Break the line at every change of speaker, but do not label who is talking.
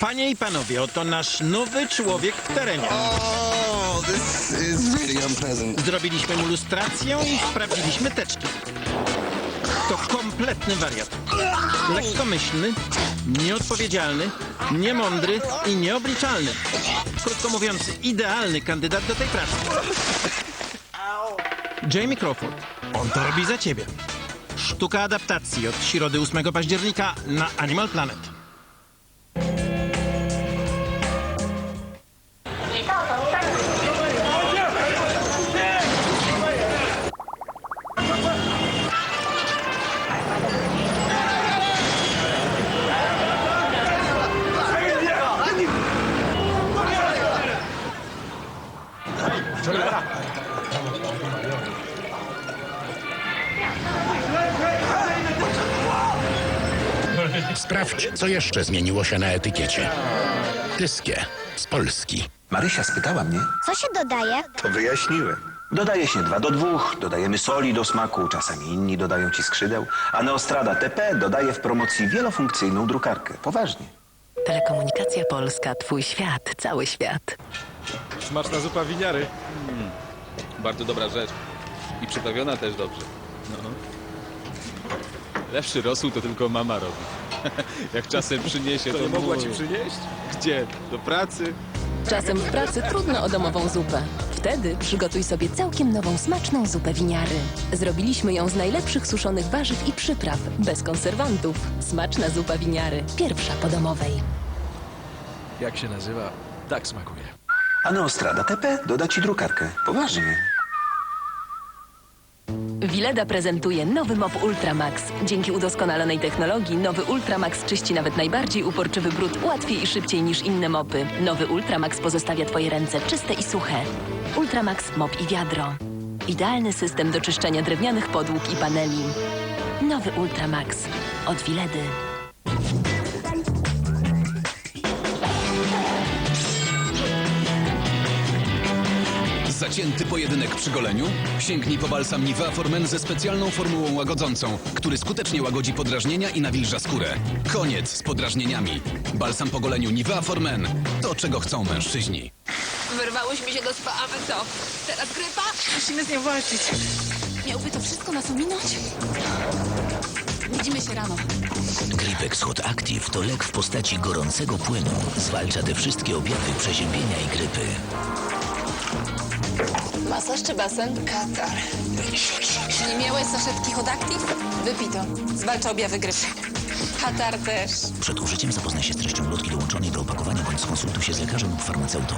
Panie i panowie, oto nasz nowy człowiek w terenie.
Oh, this is really unpleasant.
Zrobiliśmy mu lustrację i sprawdziliśmy teczki. To kompletny wariat. Lekkomyślny, nieodpowiedzialny, niemądry i nieobliczalny. Krótko mówiąc, idealny kandydat do tej pracy. Jamie Crawford, on to robi za ciebie. Sztuka adaptacji od środy 8 października na Animal Planet.
Sprawdź, co jeszcze zmieniło się na etykiecie. Tyskie z Polski.
Marysia spytała mnie.
Co się dodaje?
To wyjaśniłem.
Dodaje się 2 do 2, dodajemy soli do smaku, czasami inni dodają ci skrzydeł, a Neostrada TP dodaje w promocji wielofunkcyjną drukarkę. Poważnie.
Telekomunikacja Polska, twój świat, cały świat.
Smaczna zupa winiary. Mm, bardzo dobra rzecz. I przyprawiona też dobrze. No. Lepszy rosół to tylko mama robi. Jak czasem przyniesie, to, mogła ci przynieść? Gdzie? Do pracy?
Czasem w pracy trudno o domową zupę. Wtedy przygotuj sobie całkiem nową, smaczną zupę winiary. Zrobiliśmy ją z najlepszych suszonych warzyw i przypraw, bez konserwantów. Smaczna zupa winiary, pierwsza po domowej.
Jak się nazywa? Tak smakuje.
A Neostrada TP doda ci drukarkę. Poważnie.
Wileda prezentuje nowy mop Ultramax. Dzięki udoskonalonej technologii nowy Ultramax czyści nawet najbardziej uporczywy brud łatwiej i szybciej niż inne mopy. Nowy Ultramax pozostawia Twoje ręce czyste i suche. Ultramax mop i wiadro. Idealny system do czyszczenia drewnianych podłóg i paneli. Nowy Ultramax od Wiledy.
Zacięty pojedynek przy goleniu? Sięgnij po balsam Nivea Formen ze specjalną formułą łagodzącą, który skutecznie łagodzi podrażnienia i nawilża skórę. Koniec z podrażnieniami. Balsam po goleniu Nivea Formen. To, czego chcą mężczyźni.
Wyrwałyśmy się do spa, a wy co? Teraz grypa? Musimy z nią walczyć. Miałby to wszystko nas ominąć? Widzimy się rano.
Gripex Hot Active to lek w postaci gorącego płynu. Zwalcza te wszystkie objawy przeziębienia i grypy.
Masaż czy basen? Katar. Nie miałeś saszetki Hot Active? Wypij to. Zwalcza objawy grypy. Katar też.
Przed użyciem zapoznaj się z treścią lotki dołączonej do opakowania bądź skonsultuj się z lekarzem lub farmaceutą.